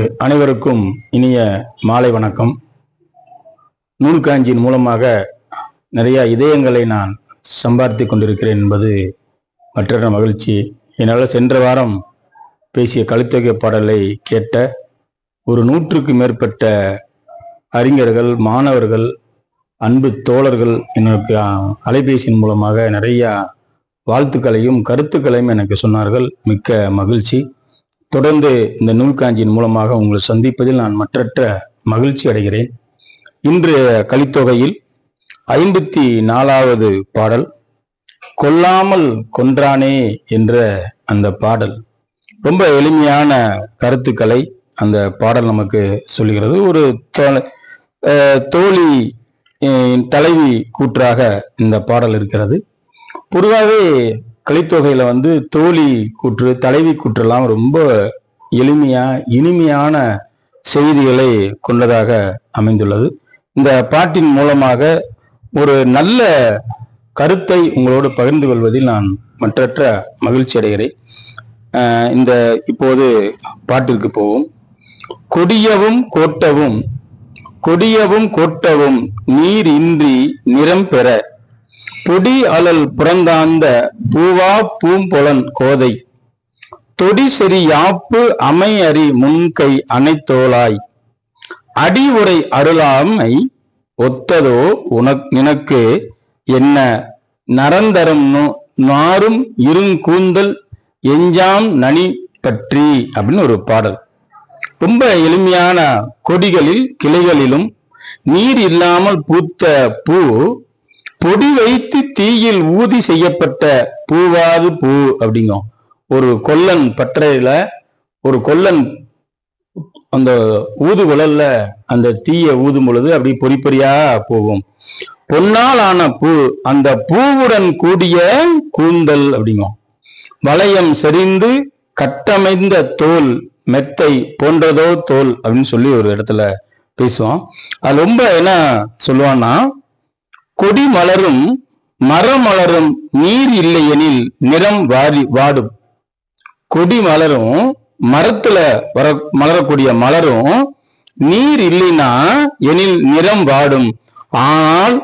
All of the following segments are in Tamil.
அனைவருக்கும் இனிய மாலை வணக்கம். நூல்காஞ்சியின் மூலமாக நிறைய இதயங்களை நான் சம்பாதித்து கொண்டிருக்கிறேன் என்பது மற்றொரு மகிழ்ச்சி. என்னால் சென்ற வாரம் பேசிய கழுத்தொகை பாடலை கேட்ட ஒரு நூற்றுக்கு மேற்பட்ட அறிஞர்கள் மாணவர்கள் அன்பு தோழர்கள் எனக்கு அலைபேசியின் மூலமாக நிறைய வாழ்த்துக்களையும் கருத்துக்களையும் எனக்கு சொன்னார்கள். மிக்க மகிழ்ச்சி. தொடர்ந்து இந்த நூல்காஞ்சியின் மூலமாக உங்களை சந்திப்பதில் நான் மற்றற்ற மகிழ்ச்சி அடைகிறேன். இன்று கலித்தொகையில் ஐம்பத்தி நாலாவது பாடல் கொல்லாமல் கொன்றானே என்ற அந்த பாடல். ரொம்ப எளிமையான கருத்துக்களை அந்த பாடல் நமக்கு சொல்லுகிறது. ஒரு தோ- தோழி தலைவி கூற்றாக இந்த பாடல் இருக்கிறது. பொதுவாகவே கலித்தொகையில வந்து தோழி கூற்று தலைவி கூற்றெல்லாம் ரொம்ப எளிமையா இனிமையான செய்திகளை கொண்டதாக அமைந்துள்ளது. இந்த பாட்டின் மூலமாக ஒரு நல்ல கருத்தை உங்களோடு பகிர்ந்து கொள்வதில் நான் மற்றற்ற மகிழ்ச்சி அடைகிறேன். இந்த இப்போது பாட்டிற்கு போவோம். கொடியவும் கோட்டவும் கொடியவும் கோட்டவும் நீர் இன்றி நிறம் பெற பொடி அலல் புறந்தாந்த பூவா பூம்பொலன் கோதை. தொடி செறி யாப்பு அமையறி முன்கை அனைத்தோலாய் அடி உரை அருளாமை ஒத்ததோ உனக் நினக்கு என்ன? நரந்தரம் நாரும் இருங்கூந்தல் எஞ்சாம் நனி பற்றி அப்படின்னு ஒரு பாடல். ரொம்ப எளிமையான கொடிகளில் கிளைகளிலும் நீர் இல்லாமல் பூத்த பூ பொடி வைத்து தீயில் ஊதி செய்யப்பட்ட பூவாது பூ அப்படிங்கும் ஒரு கொல்லன் பற்றையில ஒரு கொல்லன் அந்த ஊதுகுழல்ல அந்த தீயை ஊதும் பொழுது அப்படி பொறி பொறியா போகும். பொன்னால் ஆன பூ அந்த பூவுடன் கூடிய கூந்தல் அப்படிங்கும் வளையம் செறிந்து கட்டமைந்த தோல் மெத்தை போன்றதோ தோல் அப்படின்னு சொல்லி ஒரு இடத்துல பேசுவோம் அது ரொம்ப என்ன சொல்லுவான்னா கொடி மலரும் மரம் மலரும் நீர் இல்லையெனில் நிறம் வாடி வாடும். கொடி மலரும் மரத்துல வர மலரக்கூடிய மலரும் நீர் இல்லைன்னா எனில் நிறம் வாடும். ஆனால்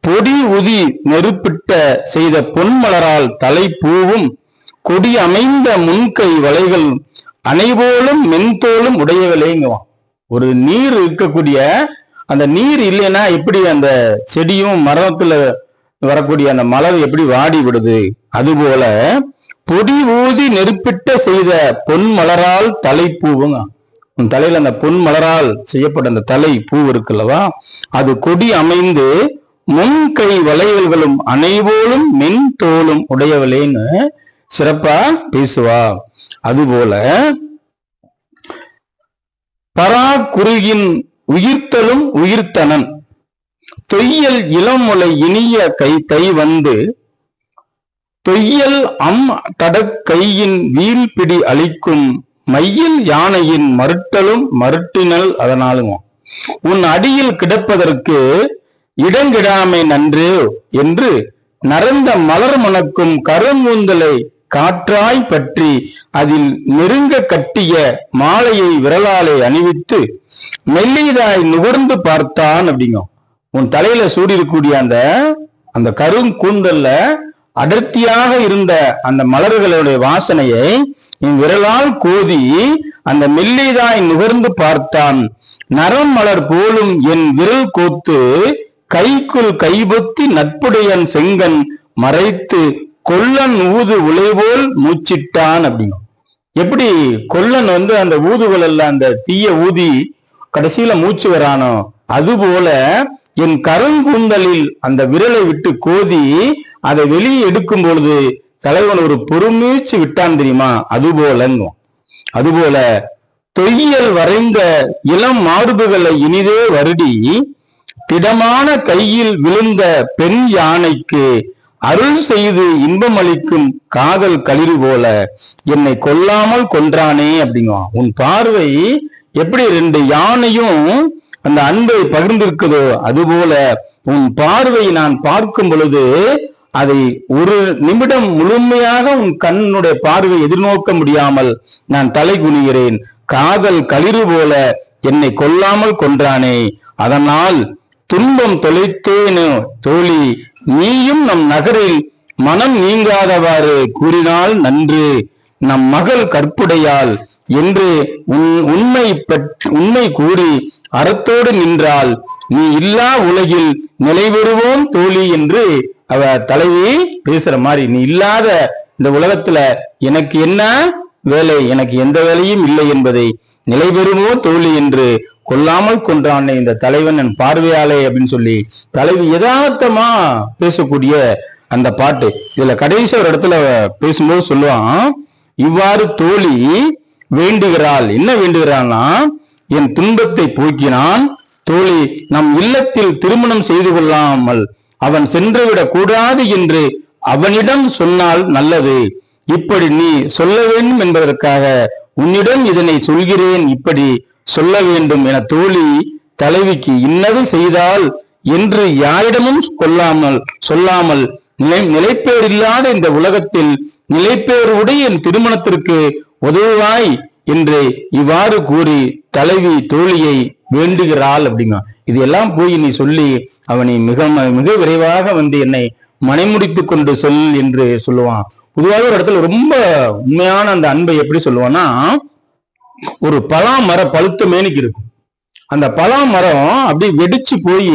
பொடி உதி நெருப்பிட்ட செய்த பொன்மலரால் தலை பூவும் கொடி அமைந்த முன்கை வலைகள் அனைவோலும் மென்தோலும் உடையவில்லைங்குவான் ஒரு நீர் இருக்கக்கூடிய அந்த நீர் இல்லைன்னா எப்படி அந்த செடியும் மரத்துல வரக்கூடிய அந்த மலர் எப்படி வாடி விடுது? அதுபோல பொடி ஊதி நெருப்பிட்ட செய்த பொன் மலரால் தலை பூவுங்க. உன் தலையில அந்த பொன் மலரால் செய்யப்பட்ட அந்த தலை பூ இருக்குல்லவா? அது கொடி அமைந்து முன் கை வளையல்களும் அனைவோலும் மென் தோலும் உடையவளேன்னு சிறப்பா பேசுவா. அதுபோல பராக்குருகின் உயிர்த்தலும் உயிர்த்தனன். தொய்யல் இளமுலை இனிய கை தை வந்து தொய்யல் அம் தடக்கையின் வீழ்பிடி அளிக்கும் மையில் யானையின் மறுட்டலும் மறுட்டினல் அதனாலும். உன் அடியில் கிடப்பதற்கு இடங்கிடாமை நன்று என்று நரந்த மலர் மணக்கும் கருங்கூந்தலை காற்றாய் பற்றி அதில் நெருங்க கட்டிய மாலையை விரலாலே அணிவித்து மெல்லியதாய் நுகர்ந்து பார்த்தான் அப்படிங்கும். உன் தலையில சூடியிருக்கக்கூடிய அந்த அந்த கருங்கூந்தல்ல அடர்த்தியாக இருந்த அந்த மலர்களுடைய வாசனையை என் விரலால் கோதி அந்த மெல்லிதாய் நுகர்ந்து பார்த்தான். நரம் மலர் போலும் என் விரல் கோத்து கைக்குள் கைபொத்தி நட்புடையன் செங்கன் மறைத்து கொல்லன் ஊது உலைபோல் மூச்சிட்டான் அப்படிங்கும் எப்படி கொல்லன் வந்து அந்த ஊதுகுழல்ல அந்த தீய ஊதி கடைசியில மூச்சு வரானோ அதுபோல என் கருங்கூந்தலில் அந்த விரலை விட்டு கோதி அதை வெளியே எடுக்கும் பொழுது தலைவன் ஒரு பொறுமீச்சு விட்டான் தெரியுமா? அதுபோலங்கும் அதுபோல தொய்யல் வரைந்த இளம் மார்புகளை இனிதே வருடி திடமான கையில் விழுந்த பெண் யானைக்கு அருள் செய்து இன்பம் அளிக்கும் காதல் களிறு போல என்னை கொல்லாமல் கொன்றானே அப்படிங்குவான். உன் பார்வை எப்படி ரெண்டு யானையும் அந்த அன்பை பகிர்ந்திருக்குதோ அதுபோல உன் பார்வை நான் பார்க்கும் பொழுது அதை ஒரு நிமிடம் முழுமையாக உன் கண்ணுடைய பார்வை எதிர்நோக்க முடியாமல் நான் தலை குனிகிறேன். காதல் களிறு போல என்னை கொல்லாமல் கொன்றானே. அதனால் துன்பம் தொலைத்தேனோ தோழி நீயும் நம் நகரில் மனம் நீங்காதவாறு கூறினால் நன்று. நம் மகள் கற்புடையாள் என்று உன் உண்மை உண்மை கூறி அறத்தோடு நின்றால் நீ இல்லா உலகில் நிலைபெறுவோம் தோழி என்று அவ தலைவி பேசுற மாதிரி நீ இல்லாத இந்த உலகத்துல எனக்கு என்ன வேலை எனக்கு எந்த வேலையும் இல்லை என்பதை நிலைபெறுமோ தோழி என்று கொல்லாமல் கொன்றானே இந்த தலைவன் என் பார்வையாளே அப்படின்னு சொல்லி தலைவி யதார்த்தமா பேசக்கூடிய அந்த பாட்டு. இதுல கடைசி ஒரு இடத்துல பேசும்போது சொல்லுவான் இவ்வாறு தோழி வேண்டுகிறாள். என்ன வேண்டுகிறாள்னா என் துன்பத்தை போக்கினான். தோழி நம் இல்லத்தில் திருமணம் செய்து கொள்ளாமல் அவன் சென்றுவிடக் கூடாது என்று அவனிடம் சொன்னால் நல்லது. இப்படி நீ சொல்ல வேண்டும் என்பதற்காக உன்னிடம் இதனை சொல்கிறேன். இப்படி சொல்ல வேண்டும் என தோழி தலைவிக்கு இன்னது செய்தால் என்று யாரிடமும் கொள்ளாமல் சொல்லாமல் நிலை நிலைப்பேர் இல்லாத இந்த உலகத்தில் நிலைப்பேர் உடைய என் திருமணத்திற்கு உதவுவாய் என்று இவ்வாறு கூறி தலைவி தோழியை வேண்டுகிறாள் அப்படிங்க. இது எல்லாம் போய் நீ சொல்லி அவனை மிக மிக விரைவாக வந்து என்னை மனைமுடித்துக் கொண்டு சொல் என்று சொல்லுவான். பொதுவாக ஒரு இடத்துல ரொம்ப உண்மையான அந்த அன்பை எப்படி சொல்லுவான்னா ஒரு பலா பழுத்த மேனிக்கு இருக்கும். அந்த பலா மரம் வெடிச்சு போய்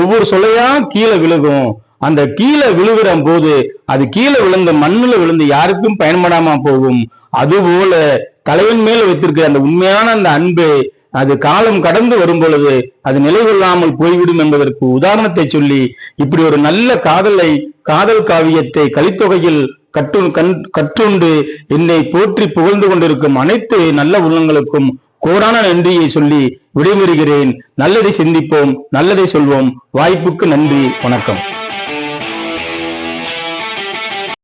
ஒவ்வொரு சொலையா கீழே விழுகும். அந்த கீழே விழுகிற போது அது கீழே விழுந்த மண்ணுல விழுந்து யாருக்கும் பயன்படாம போகும். அதுபோல தலைவன் மேல வைத்திருக்கிற அந்த உண்மையான அந்த அன்பு அது காலம் கடந்து வரும் பொழுது அது நிலைகொள்ளாமல் போய்விடும் என்பதற்கு உதாரணத்தை சொல்லி இப்படி ஒரு நல்ல காதலை காதல் காவியத்தை கலித்தொகையில் கட்டு கண் கற்றுண்டு என்னை போற்றி புகழ்ந்து கொண்டிருக்கும் அனைத்து நல்ல உள்ளங்களுக்கும் கோடான நன்றியை சொல்லி விடைபெறுகிறேன். நல்லதை சிந்திப்போம் நல்லதை சொல்வோம். வாய்ப்புக்கு நன்றி வணக்கம்.